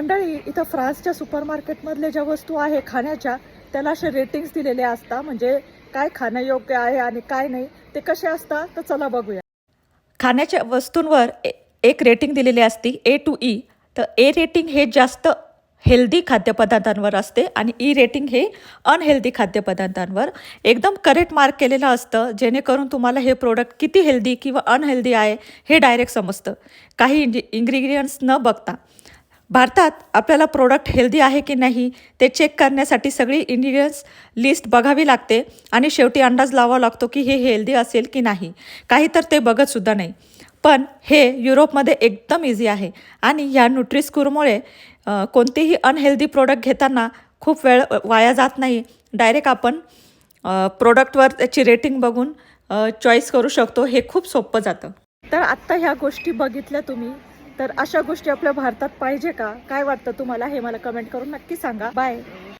मंडळी इथं फ्रान्सच्या सुपरमार्केटमधल्या ज्या वस्तू आहे खाण्याच्या त्याला असे रेटिंग्स दिलेले असतात. म्हणजे काय खाण्यायोग्य आहे आणि काय नाही ते कसे असतात? तर चला बघूया. खाण्याच्या वस्तूंवर ए- एक रेटिंग दिलेली असते ए टू ई तर ए रेटिंग हे जास्त हेल्दी खाद्यपदार्थांवर असते आणि e ई रेटिंग हे अनहेल्दी खाद्यपदार्थांवर. एकदम करेक्ट मार्क केलेलं असतं जेणेकरून तुम्हाला हे प्रोडक्ट किती हेल्दी किंवा अनहेल्दी आहे हे डायरेक्ट समजतं. काही इंग्रि इंग्रिडियंट्स न बघता. भारतात आपल्याला प्रोडक्ट हेल्दी आहे की नाही ते चेक करण्यासाठी सगळी इंग्रिडियंट्स लिस्ट बघावी लागते आणि शेवटी अंदाज लावावा लागतो की हे हेल्दी असेल की नाही. काही तर ते बघतसुद्धा नाही. पण हे युरोपमध्ये एकदम इझी आहे आणि ह्या न्यूट्रिस्कूरमुळे कोणतेही अनहेल्दी प्रोडक्ट घेताना खूप वेळ वाया जात नाही. डायरेक्ट आपण प्रोडक्टवर त्याची रेटिंग बघून चॉईस करू शकतो. हे खूप सोपं जातं. तर आत्ता ह्या गोष्टी बघितल्या तुम्ही. तर अशा गोष्टी आपल्या भारतात पाहिजे का? काय वाटतं तुम्हाला? हे मला कमेंट करून नक्की सांगा. बाय